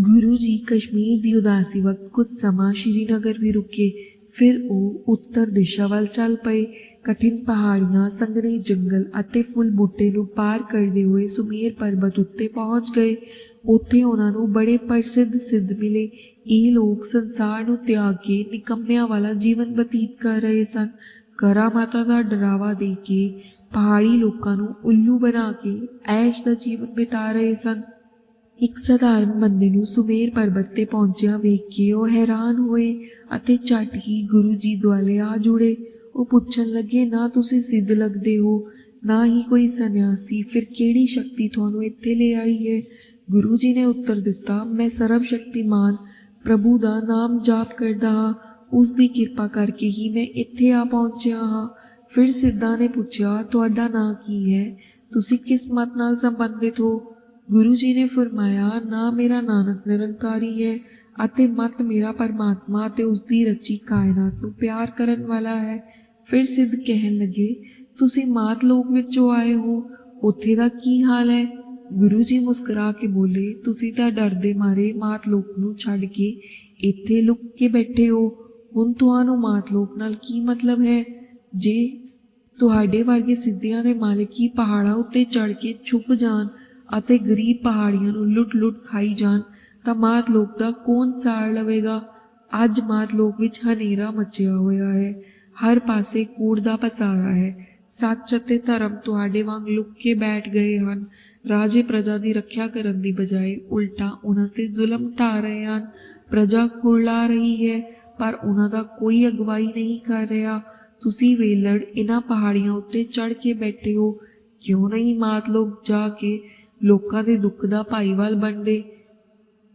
ਗੁਰੂ ਜੀ ਕਸ਼ਮੀਰ ਦੀ ਉਦਾਸੀ ਵਕਤ ਕੁਝ ਸਮਾਂ ਸ਼੍ਰੀਨਗਰ ਵੀ ਰੁਕੇ। ਫਿਰ ਉਹ ਉੱਤਰ ਦਿਸ਼ਾ ਵੱਲ ਚੱਲ ਪਏ। ਕਠਿਨ ਪਹਾੜੀਆਂ, ਸੰਘਣੇ ਜੰਗਲ ਅਤੇ ਫੁੱਲ ਬੂਟੇ ਨੂੰ ਪਾਰ ਕਰਦੇ ਹੋਏ ਸੁਮੇਰ ਪਰਬਤ ਉੱਤੇ ਪਹੁੰਚ ਗਏ। ਉੱਥੇ ਉਹਨਾਂ ਨੂੰ ਬੜੇ ਪ੍ਰਸਿੱਧ ਸਿੱਧ ਮਿਲੇ। ਇਹ ਲੋਕ ਸੰਸਾਰ ਨੂੰ ਤਿਆਗ ਕੇ ਨਿਕੰਮਿਆਂ ਵਾਲਾ ਜੀਵਨ ਬਤੀਤ ਕਰ ਰਹੇ ਸਨ। ਕਰਾ ਮਾਤਾ ਦਾ ਡਰਾਵਾ ਦੇ ਕੇ ਪਹਾੜੀ ਲੋਕਾਂ ਨੂੰ ਉੱਲੂ ਬਣਾ ਕੇ ਐਸ਼ ਦਾ ਜੀਵਨ ਬਿਤਾ ਰਹੇ ਸਨ। ਇੱਕ ਸਧਾਰਨ ਬੰਦੇ ਨੂੰ ਸੁਮੇਰ ਪਰਬਤ ਤੇ ਪਹੁੰਚਿਆ ਵੇਖ ਕੇ ਉਹ ਹੈਰਾਨ ਹੋਏ ਅਤੇ ਝਟ ਹੀ ਗੁਰੂ ਜੀ ਦੁਆਲੇ ਆ ਜੁੜੇ। ਉਹ ਪੁੱਛਣ ਲੱਗੇ, ਨਾ ਤੁਸੀਂ ਸਿੱਧ ਲੱਗਦੇ ਹੋ, ਨਾ ਹੀ ਕੋਈ ਸੰਨਿਆਸੀ। ਫਿਰ ਕਿਹੜੀ ਸ਼ਕਤੀ ਤੁਹਾਨੂੰ ਇੱਥੇ ਲੈ ਆਈ ਹੈ? ਗੁਰੂ ਜੀ ਨੇ ਉੱਤਰ ਦਿੱਤਾ, ਮੈਂ ਸਰਬ ਸ਼ਕਤੀਮਾਨ, ਪ੍ਰਭੂ ਦਾ ਨਾਮ ਜਾਪ ਕਰਦਾ ਹਾਂ। ਉਸ ਦੀ ਕਿਰਪਾ ਕਰਕੇ ਹੀ ਮੈਂ ਇੱਥੇ ਆ ਪਹੁੰਚਿਆ ਹਾਂ। ਫਿਰ ਸਿੱਧਾ ਨੇ ਪੁੱਛਿਆ, ਤੁਹਾਡਾ ਨਾਂ ਕੀ ਹੈ? ਤੁਸੀਂ ਕਿਸ ਮਤ ਨਾਲ ਸੰਬੰਧਿਤ ਹੋ? ਗੁਰੂ ਜੀ ਨੇ ਫਰਮਾਇਆ, ਨਾ ਮੇਰਾ ਨਾਨਕ ਨਿਰੰਕਾਰੀ ਹੈ ਅਤੇ ਮਤ ਮੇਰਾ ਪਰਮਾਤਮਾ ਤੇ ਉਸ ਦੀ ਰਚੀ ਕਾਇਨਾਤ ਨੂੰ ਪਿਆਰ ਕਰਨ ਵਾਲਾ ਹੈ। ਫਿਰ ਸਿੱਧ ਕਹਿਣ ਲੱਗੇ, ਤੁਸੀਂ ਮਾਤ ਲੋਕ ਵਿੱਚੋਂ ਆਏ ਹੋ, ਉੱਥੇ ਦਾ ਕੀ ਹਾਲ ਹੈ? ਗੁਰੂ ਜੀ ਮੁਸਕਰਾ ਕੇ ਬੋਲੇ, ਤੁਸੀਂ ਤਾਂ ਡਰਦੇ ਮਾਰੇ ਮਾਤ ਲੋਕ ਨੂੰ ਛੱਡ ਕੇ, ਇੱਥੇ ਲੁੱਕ ਕੇ ਬੈਠੇ ਹੋ। ਹੁਣ ਤੁਹਾਨੂੰ ਮਾਤ ਲੋਕ ਨਾਲ ਕੀ ਮਤਲਬ ਹੈ? ਜੇ ਤੁਹਾਡੇ ਵਰਗੇ ਸਿੱਧਿਆਂ ਦੇ ਮਾਲਕ ਹੀ ਪਹਾੜਾਂ ਉੱਤੇ ਚੜ ਕੇ ਛੁਪ ਜਾਣ ਅਤੇ ਗਰੀਬ ਪਹਾੜੀਆਂ ਨੂੰ ਲੁੱਟ-ਲੁੱਟ ਖਾਈ ਜਾਣ, ਤਾਂ ਮਾਤ ਲੋਕ ਦਾ ਕੌਣ ਸਾਰ ਲਵੇਗਾ? ਅੱਜ ਮਾਤ ਲੋਕ ਵਿੱਚ ਹਨੇਰਾ ਮਚਿਆ ਹੋਇਆ ਹੈ। ਹਰ ਪਾਸੇ ਕੂੜ ਦਾ ਪਸਾਰਾ ਹੈ। ਸੱਚ ਅਤੇ ਧਰਮ ਤੁਹਾਡੇ ਵਾਂਗ ਲੁਕ ਕੇ ਬੈਠ ਗਏ ਹਨ। ਰਾਜੇ ਪ੍ਰਜਾ ਦੀ ਰੱਖਿਆ ਕਰਨ ਦੀ ਬਜਾਏ ਉਲਟਾ ਉਹਨਾਂ ਤੇ ਜ਼ੁਲਮ ਢਾ ਰਹੇ ਹਨ। ਪ੍ਰਜਾ ਕੁਰਲਾ ਰਹੀ ਹੈ, ਪਰ ਉਹਨਾਂ ਦਾ ਕੋਈ ਅਗਵਾਈ ਨਹੀਂ ਕਰ ਰਿਹਾ। ਤੁਸੀਂ ਵੇਲੜ ਇਹਨਾਂ ਪਹਾੜੀਆਂ ਉੱਤੇ ਚੜ ਕੇ ਬੈਠੇ ਹੋ। ਕਿਉਂ ਨਹੀਂ ਮਾਤ ਲੋਕ ਜਾ ਕੇ ਲੋਕਾਂ ਦੇ ਦੁੱਖ ਦਾ ਭਾਈਵਾਲ ਬਣਦੇ।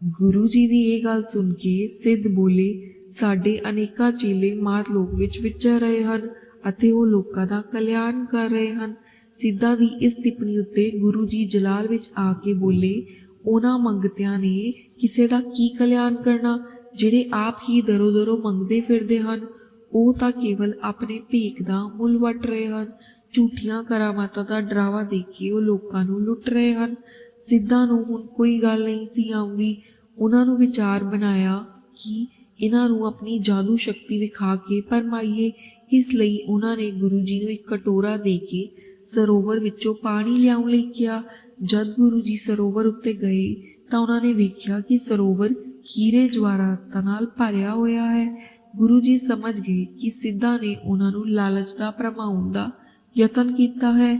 ਗੁਰੂ ਜੀ ਦੀ ਇਹ ਗੱਲ ਸੁਣ ਕੇ ਸਿੱਧ ਬੋਲੇ, ਸਾਡੇ ਅਨੇਕਾਂ ਚੇਲੇ ਮਾਤ ਲੋਕ ਵਿੱਚ ਵਿਚਰ ਰਹੇ ਹਨ ਅਤੇ ਉਹ ਲੋਕਾਂ ਦਾ ਕਲਿਆਣ ਕਰ ਰਹੇ ਹਨ। ਸਿੱਧਾ ਦੀ ਇਸ ਟਿੱਪਣੀ ਉੱਤੇ ਗੁਰੂ ਜੀ ਜਲਾਲ ਵਿੱਚ ਆ ਕੇ ਬੋਲੇ, ਉਹਨਾਂ ਮੰਗਤਿਆਂ ਨੇ ਕਿਸੇ ਦਾ ਕੀ ਕਲਿਆਣ ਕਰਨਾ, ਜਿਹੜੇ ਆਪ ਹੀ ਦਰੋ ਦਰੋ ਮੰਗਦੇ ਫਿਰਦੇ ਹਨ? ਉਹ ਤਾਂ ਕੇਵਲ ਆਪਣੇ ਭੀਖ ਦਾ ਮੁੱਲ ਵਟ ਰਹੇ ਹਨ। ਝੂਠੀਆਂ ਕਰਾਮਾਤਾਂ ਦਾ ਡਰਾਵਾ ਦੇ ਕੇ ਉਹ ਲੋਕਾਂ ਨੂੰ ਲੁੱਟ ਰਹੇ ਹਨ। ਸਿੱਧਾ ਨੂੰ ਹੁਣ ਕੋਈ ਗੱਲ ਨਹੀਂ ਸੀ ਆਉਂਦੀ। ਉਹਨਾਂ ਨੂੰ ਵਿਚਾਰ ਬਣਾਇਆ ਕਿ ਇਹਨਾਂ ਨੂੰ ਆਪਣੀ ਜਾਦੂ ਸ਼ਕਤੀ ਵਿਖਾ ਕੇ ਪਰਮਾਈਏ। ਇਸ ਲਈ ਉਹਨਾਂ ਨੇ ਗੁਰੂ ਜੀ ਨੂੰ ਇੱਕ ਕਟੋਰਾ ਦੇ ਕੇ ਸਰੋਵਰ ਵਿੱਚੋਂ ਪਾਣੀ ਲਿਆਉਣ ਲਈ ਕਿਹਾ। ਜਦ ਗੁਰੂ ਜੀ ਸਰੋਵਰ ਉੱਤੇ ਗਏ ਤਾਂ ਉਹਨਾਂ ਨੇ ਵੇਖਿਆ ਕਿ ਸਰੋਵਰ ਹੀਰੇ ਜਵਾਹਰਾਤਾਂ ਨਾਲ ਭਰਿਆ ਹੋਇਆ ਹੈ। ਗੁਰੂ ਜੀ ਸਮਝ ਗਏ ਕਿ ਸਿੱਧਾ ਨੇ ਉਹਨਾਂ ਨੂੰ ਲਾਲਚ ਦਾ ਭਰਮਾਉਣ ਦਾ ਯਤਨ ਕੀਤਾ ਹੈ।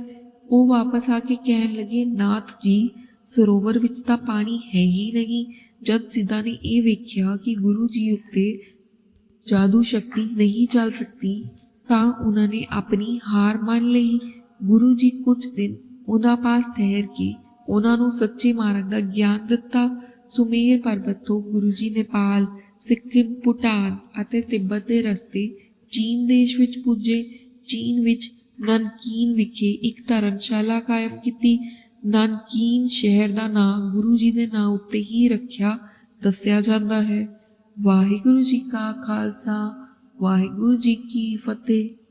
ਉਹ ਵਾਪਸ ਆ ਕੇ ਕਹਿਣ ਲੱਗੇ, ਨਾਥ ਜੀ, ਸਰੋਵਰ ਵਿੱਚ ਤਾਂ ਪਾਣੀ ਹੈ ਹੀ ਨਹੀਂ। ਜਦ ਸਿੱਧਾ ਨੇ ਇਹ ਵੇਖਿਆ ਕਿ ਗੁਰੂ ਜੀ ਉੱਤੇ ਜਾਦੂ ਸ਼ਕਤੀ ਨਹੀਂ ਚੱਲ ਸਕਦੀ, ਤਾਂ ਉਹਨਾਂ ਨੇ ਆਪਣੀ ਹਾਰ ਮੰਨ ਲਈ। ਗੁਰੂ ਜੀ ਕੁਝ ਦਿਨ ਉਹਨਾਂ ਪਾਸ ਠਹਿਰ ਕੇ ਉਹਨਾਂ ਨੂੰ ਸੱਚੇ ਮਾਰਗ ਦਾ ਗਿਆਨ ਦਿੱਤਾ। ਸੁਮੇਰ ਪਰਬਤ ਤੋਂ ਗੁਰੂ ਜੀ ਨੇਪਾਲ ਸਿੱਕਿਮ ਭੂਟਾਨ ਅਤੇ ਤਿੱਬਤ ਦੇ ਰਸਤੇ ਚੀਨ ਦੇਸ਼ ਵਿੱਚ ਪੁੱਜੇ। ਚੀਨ ਵਿੱਚ ਨਨਕੀਨ ਵਿਖੇ ਇੱਕ ਧਰਮਸ਼ਾਲਾ ਕਾਇਮ ਕੀਤੀ। ਨਨਕੀਨ ਸ਼ਹਿਰ ਦਾ ਨਾਮ ਗੁਰੂ ਜੀ ਦੇ ਨਾਂ ਉੱਤੇ ਹੀ ਰੱਖਿਆ ਦੱਸਿਆ ਜਾਂਦਾ ਹੈ। ਵਾਹਿਗੁਰੂ ਜੀ ਕਾ ਖਾਲਸਾ, ਵਾਹਿਗੁਰੂ ਜੀ ਕੀ ਫਤਿਹ।